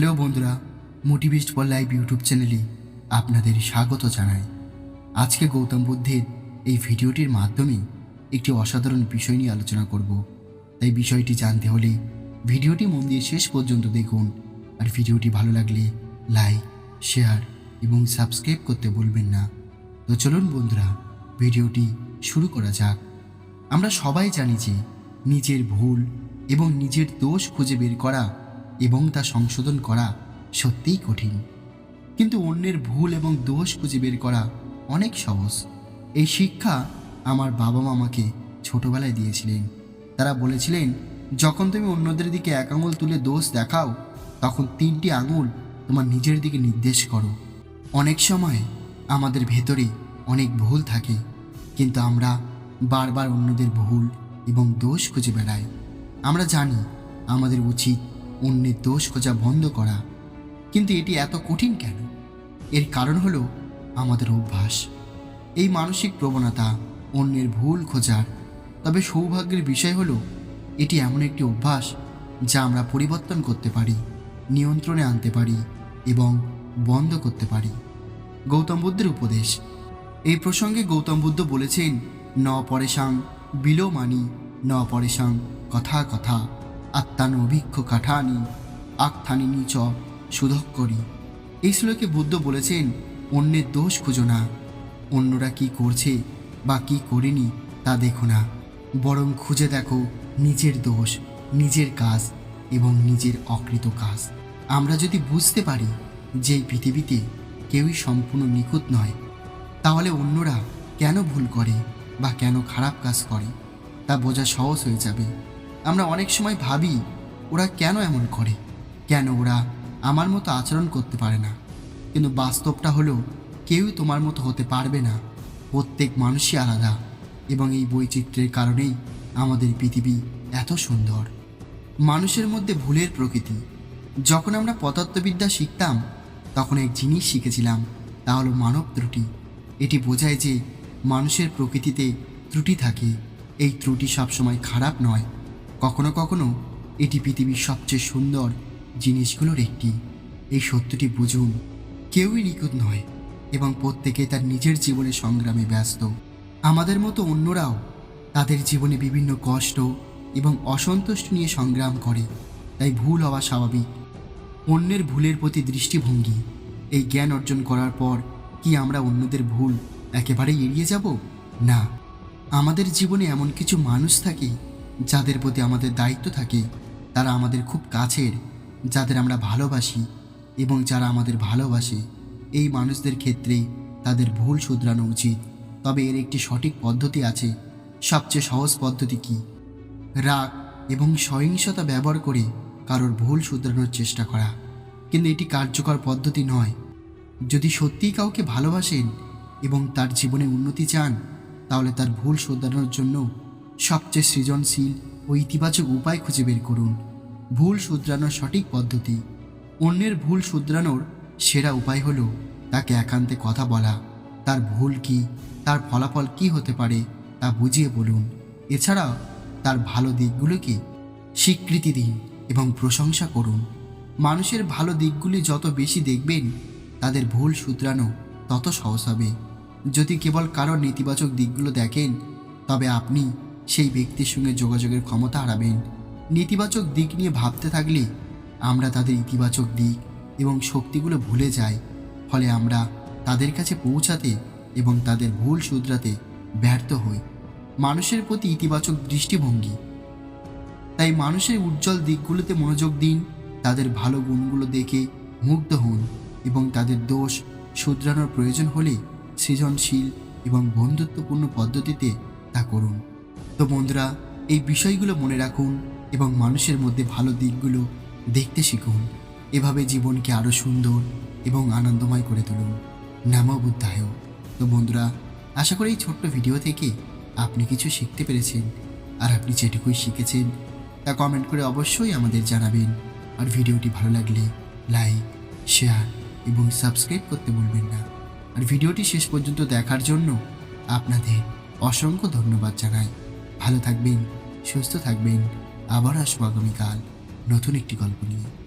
Hello বন্ধুরা মোটিভেস্ট for live YouTube চ্যানেলে আপনাদের স্বাগত জানাই। আজকে গৌতম বুদ্ধের এই ভিডিওটির মাধ্যমে একটি অসাধারণ বিষয় নিয়ে আলোচনা করব। তাই বিষয়টি জানতে হলে ভিডিওটি মন দিয়ে শেষ পর্যন্ত দেখুন আর ভিডিওটি ভালো লাগলে লাইক, শেয়ার এবং সাবস্ক্রাইব করতে ভুলবেন না। তো চলুন বন্ধুরা, ভিডিওটি শুরু করা যাক। আমরা সবাই জানি যে নিজের ভুল এবং নিজের দোষ খুঁজে বের করা এবং তা সংশোধন করা সত্যিই কঠিন। কিন্তু অন্যের ভুল এবং দোষ খুঁজে বের করা অনেক সহজ। এই শিক্ষা আমার বাবা মা আমাকে ছোটবেলায় দিয়েছিলেন। তারা বলেছিলেন, যখন তুমি অন্যদের দিকে এক আঙুল তুলে দোষ দেখাও, তখন তিনটি আঙুল তোমার নিজের দিকে নির্দেশ করো। অনেক সময় আমাদের ভেতরে অনেক ভুল থাকে, কিন্তু আমরা বারবার অন্যদের ভুল এবং দোষ খুঁজে বেড়াই। আমরা জানি আমাদের উচিত অন্যের দোষ খোঁজা বন্ধ করা। কিন্তু এটি এত কঠিন কেন? এর কারণ হলো আমাদের অভ্যাস। এই মানসিক প্রবণতা অন্যের ভুল খোঁজার। তবে সৌভাগ্যের বিষয় হলো, এটি এমন একটি অভ্যাস যা আমরা পরিবর্তন করতে পারি, নিয়ন্ত্রণে আনতে পারি এবং বন্ধ করতে পারি। গৌতম বুদ্ধের উপদেশ। এই প্রসঙ্গে গৌতম বুদ্ধ বলেছেন, ন পরেশাং বিলোমানি, ন পরেশাং কথা কথা। আত্মান অভিক্ষ কাঠানি আত্মানি নিচ সুধক্করি এই শ্লোকে বুদ্ধ বলেছেন, অন্যের দোষ খুঁজো না। অন্যরা কি করছে বা কি করেনি তা দেখো না। বরং খুঁজে দেখো নিজের দোষ, নিজের কাজ এবং নিজের অকৃত কাজ। আমরা যদি বুঝতে পারি যে পৃথিবীতে কেউই সম্পূর্ণ নিখুঁত নয়, তাহলে অন্যরা কেন ভুল করে বা কেন খারাপ কাজ করে? তা বোঝা সহজ হয়ে যাবে। আমরা অনেক সময় ভাবি, ওরা কেন এমন করে? কেন ওরা আমার মতো আচরণ করতে পারে না? কিন্তু বাস্তবটা হলো কেউই তোমার মতো হতে পারবে না। প্রত্যেক মানুষই আলাদা এবং এই বৈচিত্র্যের কারণেই আমাদের পৃথিবী এত সুন্দর। মানুষের মধ্যে ভুলের প্রকৃতি। যখন আমরা পদার্থবিদ্যা শিখতাম, তখন এক জিনিস শিখেছিলাম, তা হলো মানব ত্রুটি। এটি বোঝায় যে মানুষের প্রকৃতিতে ত্রুটি থাকে। এই ত্রুটি সবসময় খারাপ নয়। কখনো কখনো এটি পৃথিবীর সবচেয়ে সুন্দর জিনিসগুলোর একটি। এই সত্যটি বুঝুন, কেউই নিখুঁত নয় এবং প্রত্যেকে তার নিজের জীবনে সংগ্রামে ব্যস্ত। আমাদের মতো অন্যরাও তাদের জীবনে বিভিন্ন কষ্ট এবং অসন্তুষ্ট নিয়ে সংগ্রাম করে, তাই ভুল হওয়া স্বাভাবিক। অন্যের ভুলের প্রতি দৃষ্টিভঙ্গি, এই জ্ঞান অর্জন করার পর কি আমরা অন্যদের ভুল একেবারেই এড়িয়ে যাব? না, আমাদের জীবনে এমন কিছু মানুষ থাকে যাদের প্রতি আমাদের দায়িত্ব থাকে, তারা আমাদের খুব কাছের, যাদের আমরা ভালোবাসি এবং যারা আমাদের ভালোবাসে। এই মানুষদের ক্ষেত্রে তাদের ভুল শুধরানো উচিত। তবে এর একটি সঠিক পদ্ধতি আছে। সবচেয়ে সহজ পদ্ধতি কি? রাগ এবং সহিংসতা ব্যবহার করে কারোর ভুল শুধরানোর চেষ্টা করা। কিন্তু এটি কার্যকর পদ্ধতি নয়। যদি সত্যিই কাউকে ভালোবাসেন এবং তার জীবনে উন্নতি চান, তাহলে তার ভুল শুধরানোর জন্য সবচেয়ে সৃজনশীল ও ইতিবাচক উপায় খুঁজে বের করুন। ভুল শুধরানোর সঠিক পদ্ধতি। অন্যের ভুল শুধরানোর সেরা উপায় হলো তাকে একান্তে কথা বলা। তার ভুল কি? তার ফলাফল কি হতে পারে? তা বুঝিয়ে বলুন। এছাড়াও তার ভালো দিকগুলোকে স্বীকৃতি দিন এবং প্রশংসা করুন। মানুষের ভালো দিকগুলি যত বেশি দেখবেন, তাদের ভুল শুধরানো তত সহজ হবে। যদি কেবল কারোর নেতিবাচক দিকগুলো দেখেন, তবে আপনি সেই ব্যক্তির সঙ্গে যোগাযোগের ক্ষমতা হারাবেন। নেতিবাচক দিক নিয়ে ভাবতে থাকলে আমরা তাদের ইতিবাচক দিক এবং শক্তিগুলো ভুলে যাই। ফলে আমরা তাদের কাছে পৌঁছাতে এবং তাদের ভুল শুধরাতে ব্যর্থ হই। মানুষের প্রতি ইতিবাচক দৃষ্টিভঙ্গি। তাই মানুষের উজ্জ্বল দিকগুলোতে মনোযোগ দিন, তাদের ভালো গুণগুলো দেখে মুগ্ধ হন এবং তাদের দোষ শুধরানোর প্রয়োজন হলে সৃজনশীল এবং বন্ধুত্বপূর্ণ পদ্ধতিতে তা করুন। তো বন্ধুরা, এই বিষয়গুলো মনে রাখুন এবং মানুষের মধ্যে ভালো দিকগুলো দেখতে শিখুন। এভাবে জীবনকে আরও সুন্দর এবং আনন্দময় করে তুলুন। নাম বুদ্ধায়। তো বন্ধুরা, আশা করি এই ছোট্ট ভিডিও থেকে আপনি কিছু শিখতে পেরেছেন। আর আপনি যেটুকুই শিখেছেন, তা কমেন্ট করে অবশ্যই আমাদের জানাবেন। আর ভিডিওটি ভালো লাগলে লাইক শেয়ার এবং সাবস্ক্রাইব করতে ভুলবেন না। আর ভিডিওটি শেষ পর্যন্ত দেখার জন্য আপনাদের অসংখ্য ধন্যবাদ জানাই। ভালো থাকবেন সুস্থ থাকবেন। আবার আসব আগামীকাল নতুন একটি গল্প নিয়ে।